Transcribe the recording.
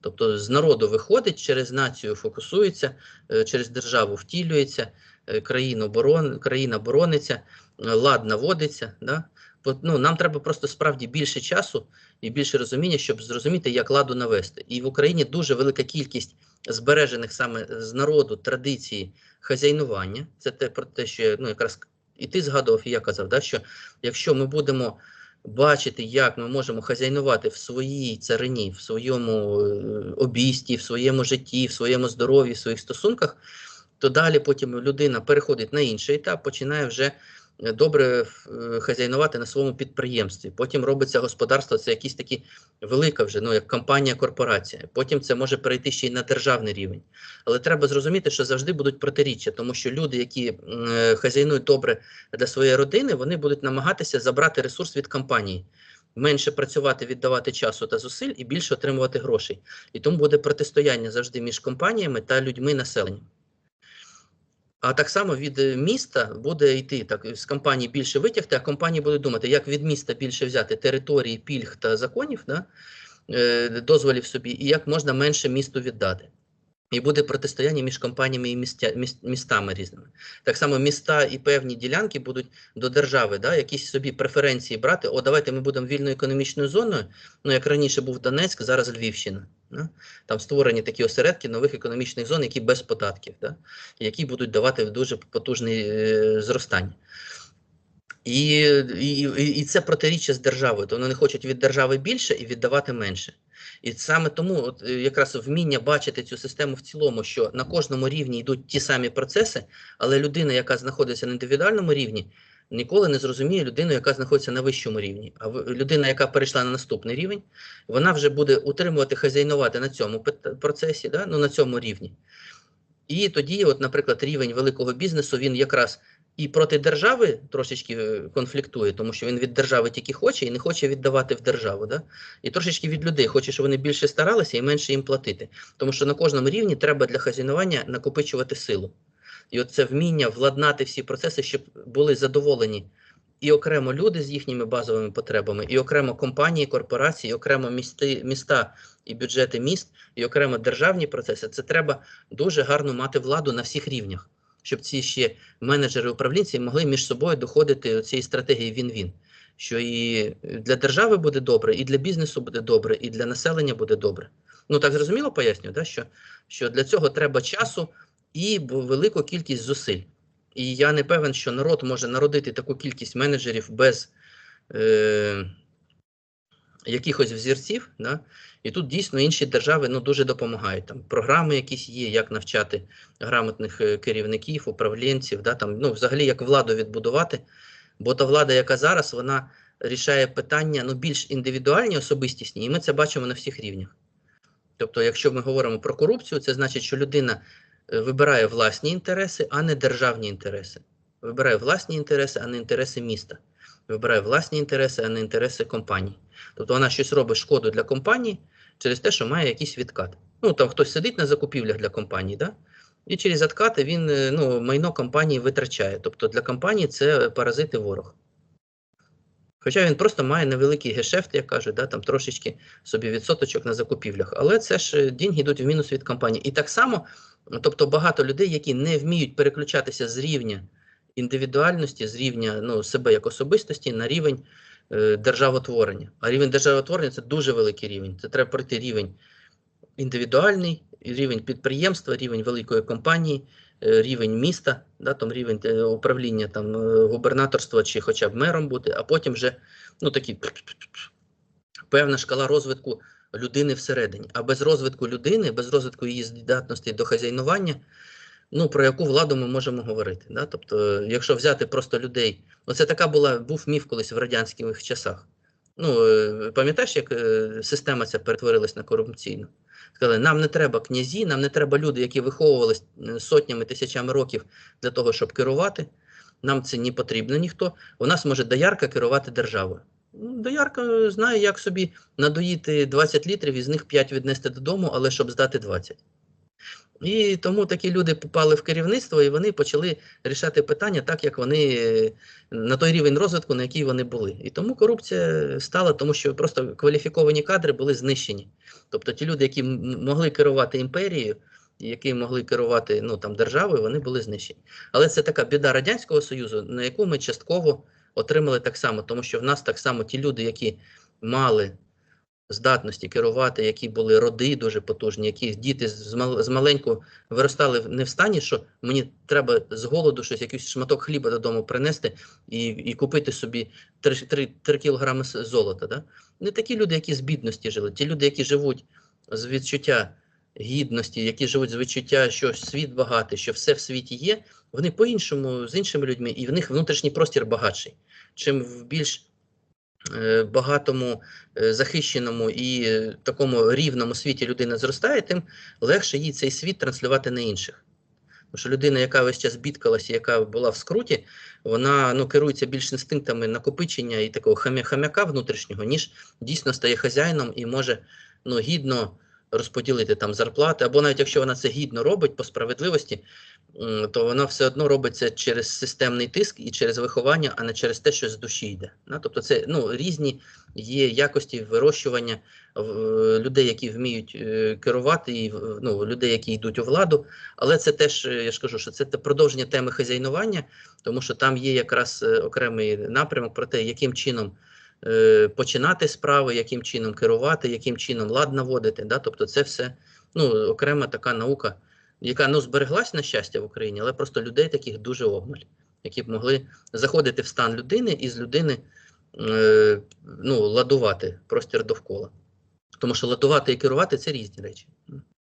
Тобто з народу виходить, через націю фокусується, е, через державу втілюється, е, країну борон, країна борониться, е, лад наводиться. Да? Ну, нам треба просто справді більше часу і більше розуміння, щоб зрозуміти, як ладу навести. І в Україні дуже велика кількість збережених саме з народу традиції хазяйнування. Це те про те, що ну, якраз і ти згадував, і я казав, да, що якщо ми будемо бачити, як ми можемо хазяйнувати в своїй царині, в своєму обісті, в своєму житті, в своєму здоров'ї, в своїх стосунках, то далі потім людина переходить на інший етап, починає вже е, добре е, хазяйнувати на своєму підприємстві. Потім робиться господарство, це якісь такі велика вже, ну як компанія, корпорація. Потім це може перейти ще й на державний рівень. Але треба зрозуміти, що завжди будуть протиріччя, тому що люди, які е, хазяйнують добре для своєї родини, вони будуть намагатися забрати ресурс від компанії. Менше працювати, віддавати часу та зусиль і більше отримувати грошей. І тому буде протистояння завжди між компаніями та людьми населенням. А так само від е, міста буде йти так з компанії більше витягти, а компанії будуть думати, як від міста більше взяти території, пільг та законів, да, е, дозволів собі, і як можна менше місту віддати. І буде протистояння між компаніями і містя, міс- містами різними. Так само міста і певні ділянки будуть до держави, да, якісь собі преференції брати. О, давайте ми будемо вільною економічною зоною. Ну, як раніше був Донецьк, зараз Львівщина. Там створені такі осередки нових економічних зон, які без податків, да? які будуть давати дуже потужне зростання. І, і, і, це протиріччя з державою. То вони хочуть від держави більше і віддавати менше. І саме тому, от е, якраз вміння бачити цю систему в цілому, що на кожному рівні йдуть ті самі процеси, але людина, яка знаходиться на індивідуальному рівні, ніколи не зрозуміє людину, яка знаходиться на вищому рівні. А людина, яка перейшла на наступний рівень, вона вже буде утримувати, хазяйнувати на цьому процесі, да? ну, на цьому рівні. І тоді, от, наприклад, рівень великого бізнесу він якраз і проти держави трошечки е, конфліктує, тому що він від держави тільки хоче і не хоче віддавати в державу. Да? І трошечки від людей хоче, щоб вони більше старалися і менше їм платити. Тому що на кожному рівні треба для хазяйнування накопичувати силу. І от це вміння владнати всі процеси, щоб були задоволені і окремо люди з їхніми базовими потребами, і окремо компанії, корпорації, і окремо місти, міста і бюджети міст, і окремо державні процеси. Це треба дуже гарно мати владу на всіх рівнях, щоб ці ще менеджери управлінці могли між собою доходити до цієї стратегії він-він. Що і для держави буде добре, і для бізнесу буде добре, і для населення буде добре. Ну так зрозуміло пояснюю, да? що, що для цього треба часу і велику кількість зусиль. І я не певен, що народ може народити таку кількість менеджерів без е, якихось взірців. Да? І тут дійсно інші держави ну, дуже допомагають. Там програми якісь є, як навчати грамотних е, керівників, управлінців, да? там, ну, взагалі як владу відбудувати. Бо та влада, яка зараз, вона рішає питання ну, більш індивідуальні, особистісні, і ми це бачимо на всіх рівнях. Тобто, якщо ми говоримо про корупцію, це значить, що людина вибирає власні інтереси, а не державні інтереси. Вибирає власні інтереси, а не інтереси міста. Вибирає власні інтереси, а не інтереси компанії. Тобто вона щось робить шкоду для компанії через те, що має якийсь відкат. Ну там хтось сидить на закупівлях для компанії, да? і через відкати він е, ну, майно компанії витрачає. Тобто для компанії це паразити ворог. Хоча він просто має невеликий гешефт, як кажуть, да, там трошечки собі відсоточок на закупівлях. Але це ж е, деньги йдуть в мінус від компанії. І так само, тобто багато людей, які не вміють переключатися з рівня індивідуальності, з рівня ну, себе як особистості на рівень е, державотворення. А рівень державотворення це дуже великий рівень. Це треба пройти рівень індивідуальний, рівень підприємства, рівень великої компанії, е, рівень міста, да, там рівень е, управління там, е, губернаторства чи хоча б мером бути, а потім вже ну, такі певна шкала розвитку людини всередині. А без розвитку людини, без розвитку її здатності до хазяйнування, ну про яку владу ми можемо говорити. Да? Тобто, якщо взяти просто людей, оце така була був міф колись в радянських часах. Ну, е, пам'ятаєш, як е, система ця перетворилась на корупційну? Сказали, нам не треба князі, нам не треба люди, які виховувалися сотнями, тисячами років для того, щоб керувати. Нам це не потрібно ніхто. У нас може доярка керувати державою. Доярка знає, як собі надоїти 20 літрів, із них 5 віднести додому, але щоб здати 20. І тому такі люди попали в керівництво, і вони почали рішати питання так, як вони е, на той рівень розвитку, на який вони були. І тому корупція стала, тому що просто кваліфіковані кадри були знищені. Тобто ті люди, які могли керувати імперією, які могли керувати ну, там, державою, вони були знищені. Але це така біда Радянського Союзу, на яку ми частково отримали так само, тому що в нас так само ті люди, які мали здатності керувати, які були роди дуже потужні, які діти з, мал- з маленьку виростали не в стані, що мені треба з голоду щось, якийсь шматок хліба додому принести і, і купити собі 3, 3, 3 кілограми золота. Да? Не такі люди, які з бідності жили, ті люди, які живуть з відчуття гідності, які живуть з відчуття, що світ багатий, що все в світі є, вони по-іншому з іншими людьми, і в них внутрішній простір багатший. Чим в більш е, багатому, е, захищеному і е, такому рівному світі людина зростає, тим легше їй цей світ транслювати на інших. Тому що людина, яка весь час бідкалася, яка була в скруті, вона ну, керується більш інстинктами накопичення і такого хам'яка внутрішнього, ніж дійсно стає хазяїном і може ну, гідно розподілити там зарплати, або навіть якщо вона це гідно робить по справедливості, то вона все одно робиться через системний тиск і через виховання, а не через те, що з душі йде. Тобто це ну, різні є якості вирощування людей, які вміють е, керувати, і ну, людей, які йдуть у владу. Але це теж, е, я ж кажу, що це продовження теми хазяйнування, тому що там є якраз е, окремий напрямок про те, яким чином е, починати справи, яким чином керувати, яким чином лад наводити. Да? Тобто це все ну, окрема така наука, яка ну, збереглась на щастя в Україні, але просто людей таких дуже обмаль, які б могли заходити в стан людини і з людини е, ну, ладувати простір довкола. Тому що ладувати і керувати це різні речі.